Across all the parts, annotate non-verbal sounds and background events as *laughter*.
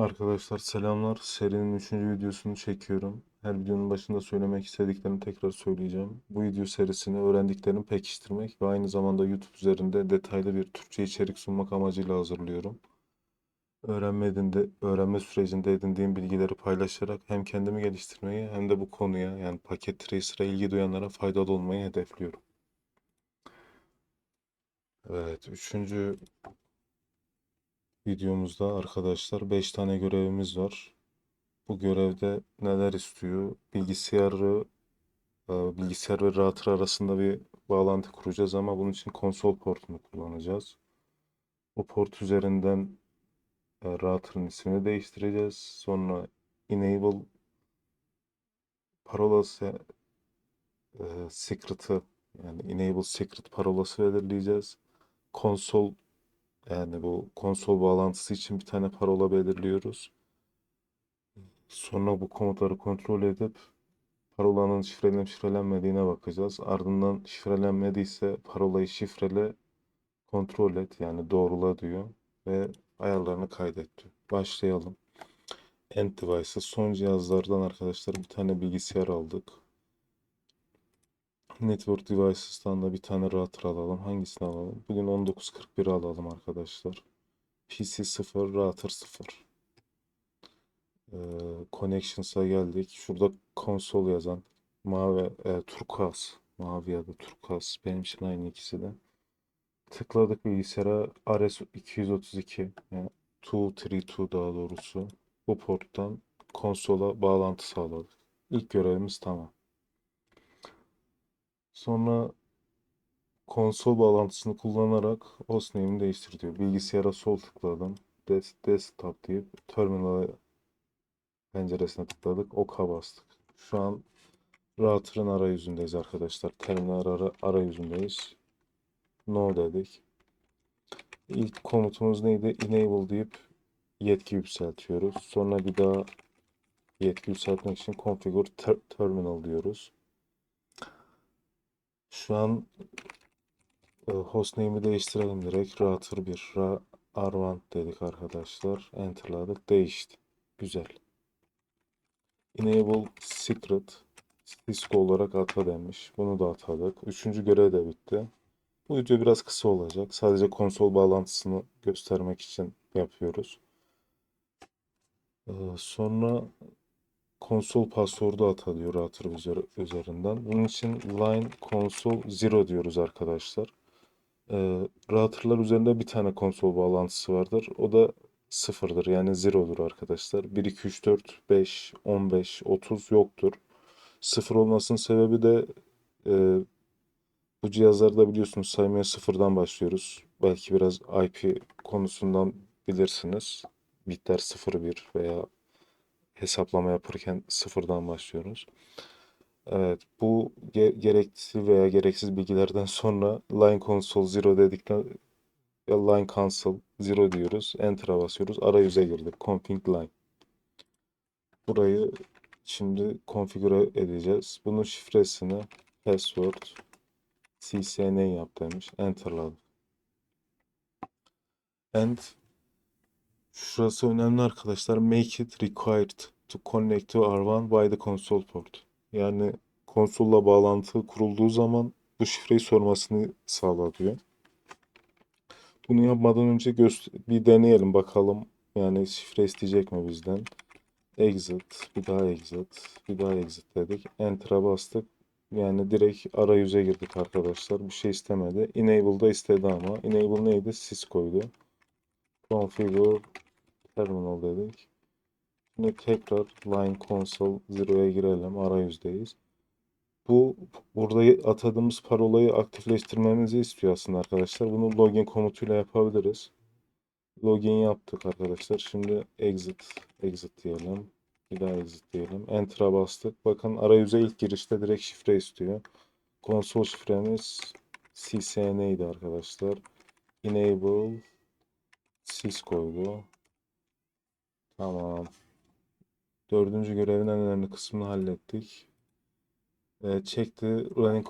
Arkadaşlar selamlar. Serinin 3. videosunu çekiyorum. Her videonun başında söylemek istediklerimi tekrar söyleyeceğim. Bu video serisini öğrendiklerimi pekiştirmek ve aynı zamanda YouTube üzerinde detaylı bir Türkçe içerik sunmak amacıyla hazırlıyorum. Öğrenme, edinde, öğrenme sürecinde edindiğim bilgileri paylaşarak hem kendimi geliştirmeyi hem de bu konuya yani paket tracer'a ilgi duyanlara faydalı olmayı hedefliyorum. Evet, üçüncü videomuzda arkadaşlar 5 tane görevimiz var. Bu görevde neler istiyor? Bilgisayarı, e, bilgisayar ve router arasında bir bağlantı kuracağız ama bunun için konsol portunu kullanacağız. O port üzerinden e, router'ın ismini değiştireceğiz. Sonra enable parolası e, secret'ı yani enable secret parolası belirleyeceğiz. Konsol yani bu konsol bağlantısı için bir tane parola belirliyoruz. Sonra bu komutları kontrol edip parolanın şifrelenip şifrelenmediğine bakacağız. Ardından şifrelenmediyse parolayı şifrele kontrol et yani doğrula diyor ve ayarlarını kaydet diyor. Başlayalım. End devices son cihazlardan arkadaşlar bir tane bilgisayar aldık. Network Devices'tan da bir tane router alalım. Hangisini alalım? Bugün 1941 alalım arkadaşlar. PC 0, router 0. Ee, Connections'a geldik. Şurada konsol yazan mavi, e, turkuaz. Mavi ya da turkuaz. Benim için aynı ikisi de. Tıkladık bilgisayara RS232 yani 232 daha doğrusu. Bu porttan konsola bağlantı sağladık. İlk görevimiz tamam. Sonra konsol bağlantısını kullanarak hostname'ini değiştir diyor. Bilgisayara sol tıkladım. Des desktop deyip terminal penceresine tıkladık. Oka bastık. Şu an router'ın arayüzündeyiz arkadaşlar. Terminal ara arayüzündeyiz. No dedik. İlk komutumuz neydi? Enable deyip yetki yükseltiyoruz. Sonra bir daha yetki yükseltmek için configure ter terminal diyoruz. Şu an e, hostname'i değiştirelim direkt. Router 1, Ra R1 dedik arkadaşlar. Enter'ladık. Değişti. Güzel. Enable Secret Cisco olarak ata demiş. Bunu da atadık. Üçüncü görev de bitti. Bu video biraz kısa olacak. Sadece konsol bağlantısını göstermek için yapıyoruz. Ee, sonra konsol password'u ata diyor router üzer- üzerinden. Bunun için line console 0 diyoruz arkadaşlar. Ee, router'lar üzerinde bir tane konsol bağlantısı vardır. O da sıfırdır yani zero'dur arkadaşlar. 1, 2, 3, 4, 5, 15, 30 yoktur. Sıfır olmasının sebebi de e, bu cihazlarda biliyorsunuz saymaya sıfırdan başlıyoruz. Belki biraz IP konusundan bilirsiniz. Bitler 01 veya hesaplama yaparken sıfırdan başlıyoruz. Evet, bu ge gerekli veya gereksiz bilgilerden *laughs* sonra line console 0 dedikten ya line console 0 diyoruz. Enter'a basıyoruz. Arayüze girdik. Config line. Burayı şimdi konfigüre edeceğiz. Bunun şifresini password CCN yap demiş. Enter'ladık. And şurası önemli arkadaşlar. Make it required to connect to R1 by the console port. Yani konsolla bağlantı kurulduğu zaman bu şifreyi sormasını sağla. Bunu yapmadan önce bir deneyelim bakalım. Yani şifre isteyecek mi bizden? Exit, bir daha exit, bir daha exit dedik. Enter'a bastık. Yani direkt arayüze girdik arkadaşlar. Bir şey istemedi. Enable'da istedi ama. Enable neydi? Cisco'ydu. Configure terminal dedik. Şimdi tekrar line console 0'ya girelim. Arayüzdeyiz. Bu burada atadığımız parolayı aktifleştirmemizi istiyor aslında arkadaşlar. Bunu login komutuyla yapabiliriz. Login yaptık arkadaşlar. Şimdi exit exit diyelim. Bir daha exit diyelim. Enter'a bastık. Bakın arayüze ilk girişte direkt şifre istiyor. Konsol şifremiz CCN'ydi arkadaşlar. Enable Cisco'ydu. Tamam. Dördüncü görevin en önemli kısmını hallettik. E, check running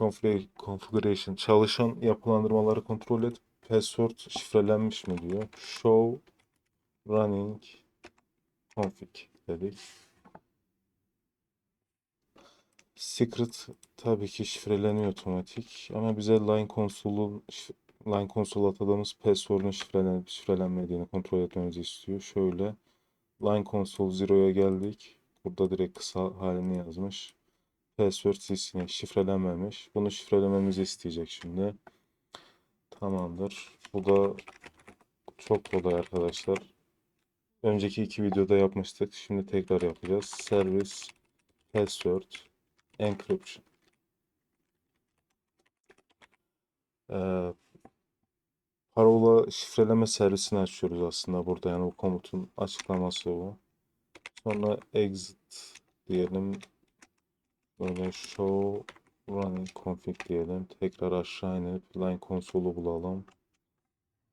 configuration. Çalışan yapılandırmaları kontrol et. Password şifrelenmiş mi diyor. Show running config dedik. Secret tabii ki şifreleniyor otomatik ama bize line konsolun line konsol atadığımız password'un şifrelenip şifrelenmediğini kontrol etmemizi istiyor. Şöyle line console zero'ya geldik. Burada direkt kısa halini yazmış. Password CC'ne şifrelenmemiş. Bunu şifrelememizi isteyecek şimdi. Tamamdır. Bu da çok kolay arkadaşlar. Önceki iki videoda yapmıştık. Şimdi tekrar yapacağız. Service password encryption. Ee, parola şifreleme servisini açıyoruz aslında burada. Yani bu komutun açıklaması bu. Sonra exit diyelim. Böyle show running config diyelim. Tekrar aşağı inip line konsolü bulalım.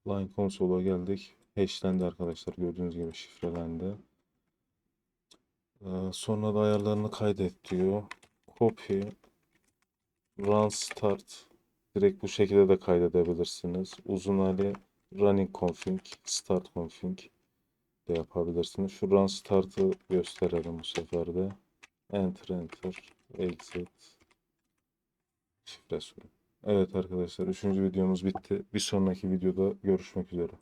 Line konsola geldik. Hashlendi arkadaşlar. Gördüğünüz gibi şifrelendi. Ee, sonra da ayarlarını kaydet diyor. Copy. Run start. Direkt bu şekilde de kaydedebilirsiniz. Uzun hali running config, start config de yapabilirsiniz. Şu run start'ı gösterelim bu sefer de. Enter enter. Exit. Şifre. Evet arkadaşlar 3. videomuz bitti. Bir sonraki videoda görüşmek üzere.